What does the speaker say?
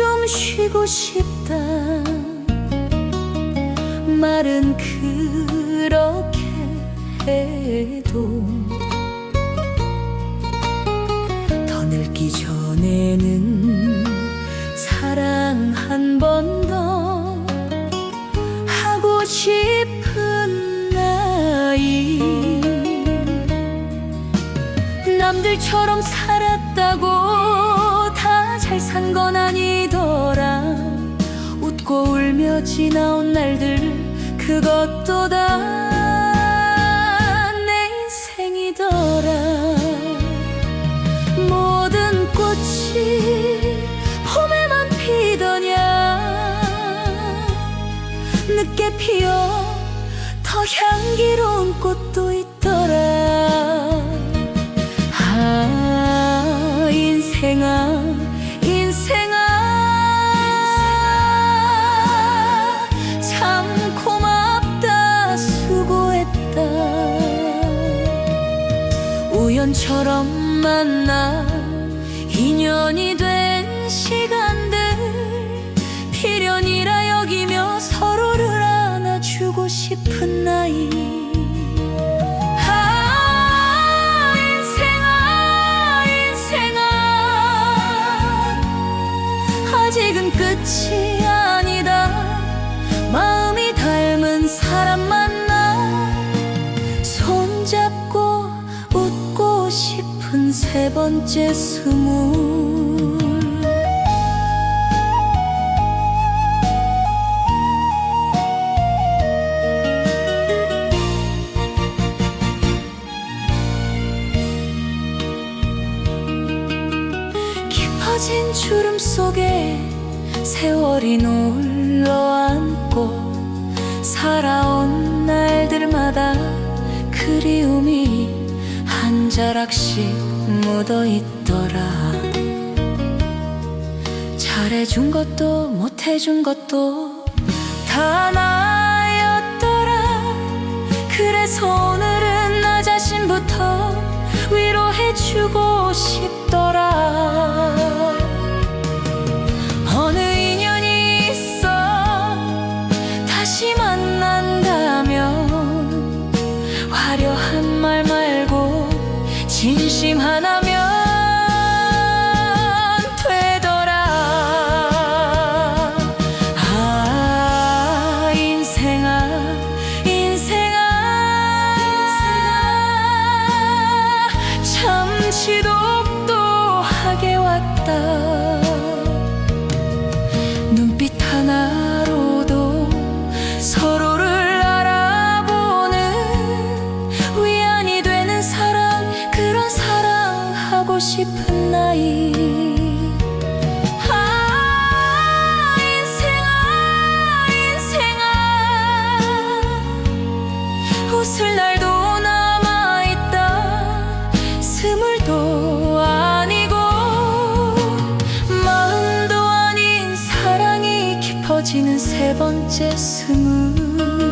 좀 쉬고 싶다. 말은 그렇게 해도 더 늙기 전에는 사랑 한 번 더 하고 싶은 나이. 남들처럼 살았다고 산 건 아니더라. 웃고 울며 지나온 날들 그것도 다 내 인생이더라. 모든 꽃이 봄에만 피더냐. 늦게 피어 더 향기로운 꽃도 있더 우연처럼 만나 인연이 된 시간들 필연이라 여기며 서로를 안아주고 싶은 나이. 아 인생아 인생아. 아직은 끝이 세 번째 스물. 깊어진 주름 속에 세월이 눌러앉고 살아온 날들마다 그리움이 한 자락씩 묻어있더라. 잘해준 것도 못해준 것도 다 나였더라. 그래서 오늘은 나 자신부터 위로해주고 싶더라. 어느 인연이 있어 다시 만 진심 하나면 되더라. 아 인생아 인생아. 참 지독도하게 왔다 싶은 나이. 아 인생아 인생아. 웃을 날도 남아있다. 스물도 아니고 마흔도 아닌 사랑이 깊어지는 세 번째 스물